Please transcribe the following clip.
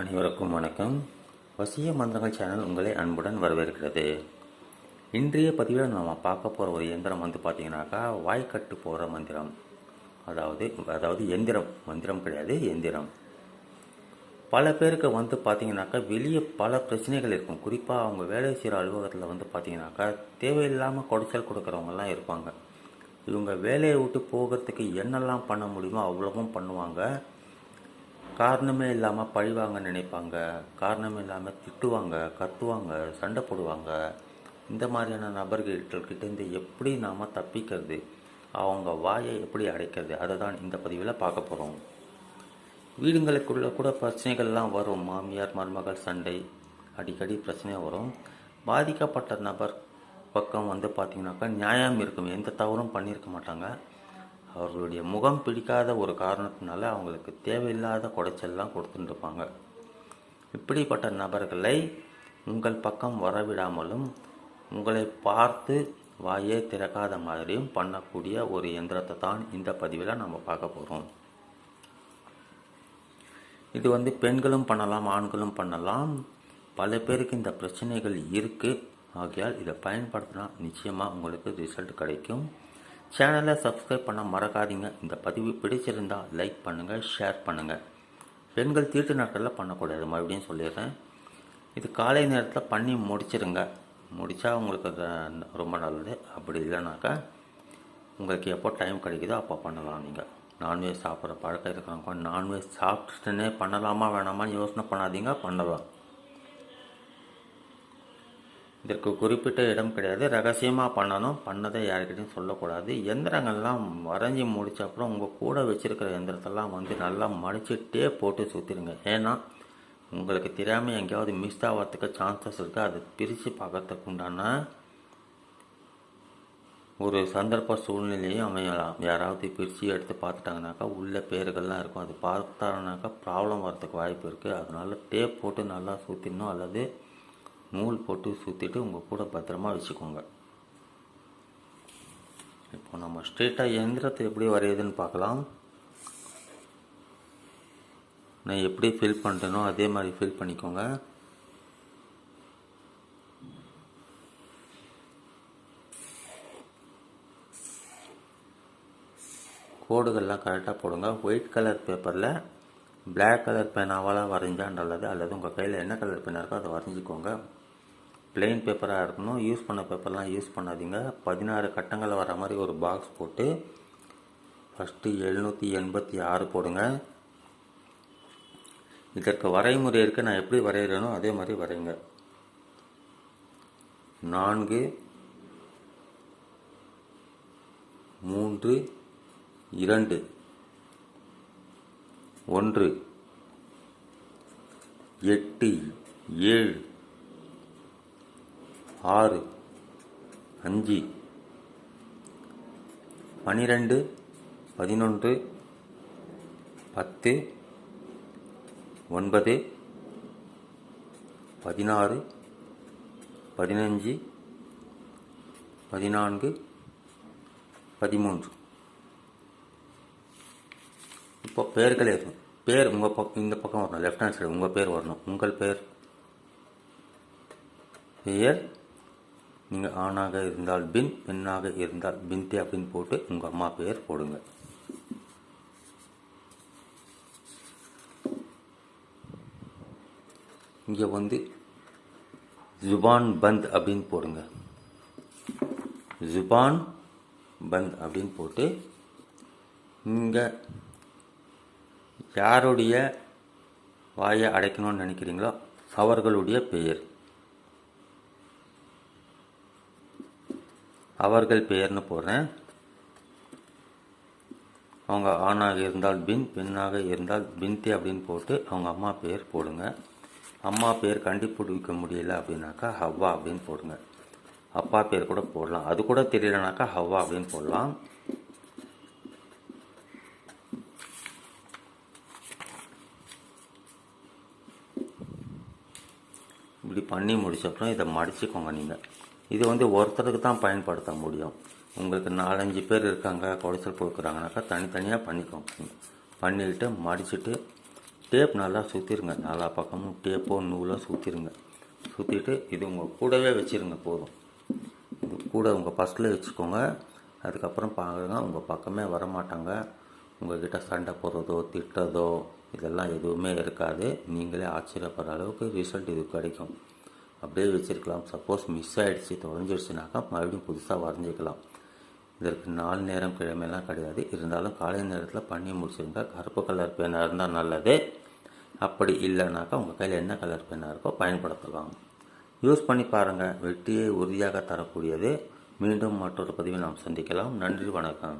அனைவருக்கும் வணக்கம். வசிய மந்திரங்கள் சேனல் உங்களை அன்புடன் வரவேற்கிறது. இன்றைய பதிவில் நம்ம பார்க்க போகிற ஒரு எந்திரம் வந்து பார்த்திங்கனாக்கா வாய்க்கட்டு போகிற மந்திரம். அதாவது அதாவது எந்திரம். மந்திரம் கிடையாது எந்திரம். பல பேருக்கு வந்து பார்த்திங்கனாக்கா வெளியே பல பிரச்சனைகள் இருக்கும். குறிப்பாக அவங்க வேலை செய்கிற அலுவலகத்தில் வந்து பார்த்திங்கனாக்கா தேவையில்லாமல் குடைச்சல் கொடுக்குறவங்கலாம் இருப்பாங்க. இவங்க வேலையை விட்டு போகிறதுக்கு என்னெல்லாம் பண்ண முடியுமோ அவ்வளவும் பண்ணுவாங்க. காரணமே இல்லாமல் பழிவாங்க நினைப்பாங்க காரணமே இல்லாமல் திட்டுவாங்க கத்துவாங்க சண்டை போடுவாங்க. இந்த மாதிரியான நபர்கள்கிட்டேருந்து எப்படி நாம் தப்பிக்கிறது? அவங்க வாயை எப்படி அடைக்கிறது? அதை தான் இந்த பதிவில் பார்க்க போகிறோம் வீடுங்களுக்குள்ள கூட பிரச்சனைகள்லாம் வரும். மாமியார் மருமகள் சண்டை அடிக்கடி பிரச்சனையாக வரும். பாதிக்கப்பட்ட நபர் பக்கம் வந்து பார்த்திங்கனாக்கா நியாயம் இருக்கும். எந்த தவறும் பண்ணியிருக்க மாட்டாங்க. அவர்களுடைய முகம் பிடிக்காத ஒரு காரணத்தினால அவங்களுக்கு தேவையில்லாத குடைச்சல்லாம் கொடுத்துட்டுருப்பாங்க. இப்படிப்பட்ட நபர்களை உங்கள் பக்கம் வரவிடாமலும் உங்களை பார்த்து வாயே திறக்காத மாதிரியும் பண்ணக்கூடிய ஒரு எந்திரத்தை தான் இந்த பதிவில் நம்ம பார்க்க போகிறோம் இது வந்து பெண்களும் பண்ணலாம் ஆண்களும் பண்ணலாம். பல பேருக்கு இந்த பிரச்சனைகள் இருக்குது ஆகையால் இதை பயன்படுத்தினா நிச்சயமாக உங்களுக்கு ரிசல்ட் கிடைக்கும். சேனலை சப்ஸ்கிரைப் பண்ண மறக்காதீங்க. இந்த பதிவு பிடிச்சிருந்தால் லைக் பண்ணுங்கள் ஷேர் பண்ணுங்கள் பெண்கள் தீட்டு நாட்களில் பண்ணக்கூடாது மறுபடியும் சொல்லிடுறேன். இது காலை நேரத்தில் பண்ணி முடிச்சிருங்க. முடித்தா உங்களுக்கு ரொம்ப நல்லது. அப்படி இல்லைனாக்கா உங்களுக்கு எப்போ டைம் கிடைக்குதோ அப்போ பண்ணலாம் நீங்கள் நான்வெஜ் சாப்பிட்ற பழக்கம் இருக்கிறவங்க நான்வெஜ் சாப்பிட்டுனே பண்ணலாமா வேணாமான்னு யோசனை பண்ணாதீங்க பண்ணலாம். இதற்கு குறிப்பிட்ட இடம் கிடையாது. ரகசியமாக பண்ணணும். பண்ணதை யாருக்கிட்டையும் சொல்லக்கூடாது. எந்திரங்கள்லாம் வரைஞ்சி முடிச்ச அப்புறம் உங்கள் கூட வச்சுருக்கிற எந்திரத்தெல்லாம் வந்து நல்லா மடித்து போட்டு சுற்றிடுங்க ஏன்னா உங்களுக்கு தெரியாமல் எங்கேயாவது மிஸ் ஆகிறதுக்கு சான்சஸ் இருக்குது அது பிரித்து பார்க்கறதுக்கு உண்டான ஒரு சந்தர்ப்ப சூழ்நிலையும் அமையலாம். யாராவது பிரித்து எடுத்து பார்த்துட்டாங்கனாக்கா உள்ள பேர்கள்லாம் இருக்கும். அது பார்த்தாங்கனாக்கா ப்ராப்ளம் வரதுக்கு வாய்ப்பு இருக்குது அதனால் டேப் போட்டு நல்லா சுற்றிடணும் அல்லது நூல் போட்டு சுற்றிட்டு உங்கள் கூட பத்திரமா வச்சுக்கோங்க. இப்போ நம்ம ஸ்ட்ரெயிட்டாக எந்திரத்தை எப்படி வரையுதுன்னு பார்க்கலாம். நான் எப்படி ஃபில் பண்ணுறேனோ அதே மாதிரி ஃபில் பண்ணிக்கோங்க. கோடுகள்லாம் கரெக்டாக போடுங்க. ஒயிட் கலர் பேப்பரில் பிளாக் கலர் பேனாவால் வரைஞ்சா நல்லது. அல்லது உங்கள் கையில் என்ன கலர் பேனா இருக்கோ அதை வரைஞ்சிக்கோங்க. பிளெயின் பேப்பராக இருக்கணும். யூஸ் பண்ண பேப்பர்லாம் யூஸ் பண்ணாதீங்க. பதினாறு கட்டங்களில் வர மாதிரி ஒரு பாக்ஸ் போட்டு ஃபஸ்ட்டு எழுநூற்றி எண்பத்தி ஆறு போடுங்க. இதற்கு வரைமுறை இருக்க. நான் எப்படி வரைகிறேனோ அதே மாதிரி வரைங்க நான்கு மூன்று இரண்டு ஒன்று எட்டு ஏழு ஆறு அஞ்சு பனிரெண்டு பதினொன்று பத்து ஒன்பது பதினாறு பதினஞ்சு பதினான்கு பதிமூன்று. இப்போ பெயர்கள் எதுவும் பேர் உங்கள் பக்கம் இந்த பக்கம் வரணும். லெஃப்ட் ஹேண்ட் சைடு உங்கள் பேர் வரணும். உங்கள் பேர்? பெயர் நீங்கள் ஆணாக இருந்தால் பின் பெண்ணாக இருந்தால் பின்தே அப்படின்னு போட்டு உங்கள் அம்மா பெயர் போடுங்க. இங்கே வந்து ஜுபான் பந்த் அப்படின்னு போடுங்க. ஜுபான் பந்த் அப்படின்னு போட்டு இங்கே யாருடைய வாயை அடைக்கணும்னு நினைக்கிறீங்களோ அவர்களுடைய பெயர். அவர்கள் பெயர்னு போடுறேன் அவங்க ஆணாக இருந்தால் பின் பெண்ணாக இருந்தால் பின்தி அப்படின்னு போட்டு அவங்க அம்மா பெயர் போடுங்க. அம்மா பேர் கண்டுபிடிக்க முடியல அப்படின்னாக்கா ஹவ்வா அப்படின்னு போடுங்க. அப்பா பேர் கூட போடலாம். அது கூட தெரியலனாக்கா ஹவ்வா அப்படின்னு போடலாம். இப்படி பண்ணி முடிச்சப்பறம் இதை மடிச்சுக்கோங்க நீங்கள் இது வந்து ஒருத்தருக்கு தான் பயன்படுத்த முடியும். உங்களுக்கு நாலஞ்சு பேர் இருக்காங்க குடைச்சல் கொடுக்குறாங்கனாக்கா தனித்தனியாக பண்ணிக்கோங்க பண்ணிக்கிட்டு மடிச்சுட்டு டேப் நல்லா சுற்றிருங்க நாலா பக்கமும் டேப்போ நூலோ சுற்றிருங்க சுற்றிட்டு இது உங்கள் கூடவே வச்சிருங்க போதும். இது கூட உங்கள் பர்ஸில் வச்சுக்கோங்க. அதுக்கப்புறம் பாருங்க உங்கள் பக்கமே வரமாட்டாங்க. உங்கள்கிட்ட சண்டை போடுறதோ திட்டுறதோ இதெல்லாம் எதுவுமே இருக்காது. நீங்களே ஆச்சரியப்படுற அளவுக்கு ரிசல்ட் இது கிடைக்கும். அப்படியே வச்சிருக்கலாம். சப்போஸ் மிஸ் ஆகிடுச்சு தொலைஞ்சிடுச்சுனாக்கா மறுபடியும் புதுசாக வரைஞ்சிக்கலாம் இதற்கு நாலு நேரம் கிழமையெல்லாம் கிடையாது. இருந்தாலும் காலை நேரத்தில் பண்ணி முடிச்சிருந்தால் கருப்பு கலர் பேனாக இருந்தால் நல்லது. அப்படி இல்லைனாக்கா உங்கள் கையில் என்ன கலர் பேனாக இருக்கோ பயன்படுத்தலாம். யூஸ் பண்ணி பாருங்கள் வெற்றியை உறுதியாக தரக்கூடியது. மீண்டும் மற்றொரு பதிவை நாம் சந்திக்கலாம். நன்றி வணக்கம்.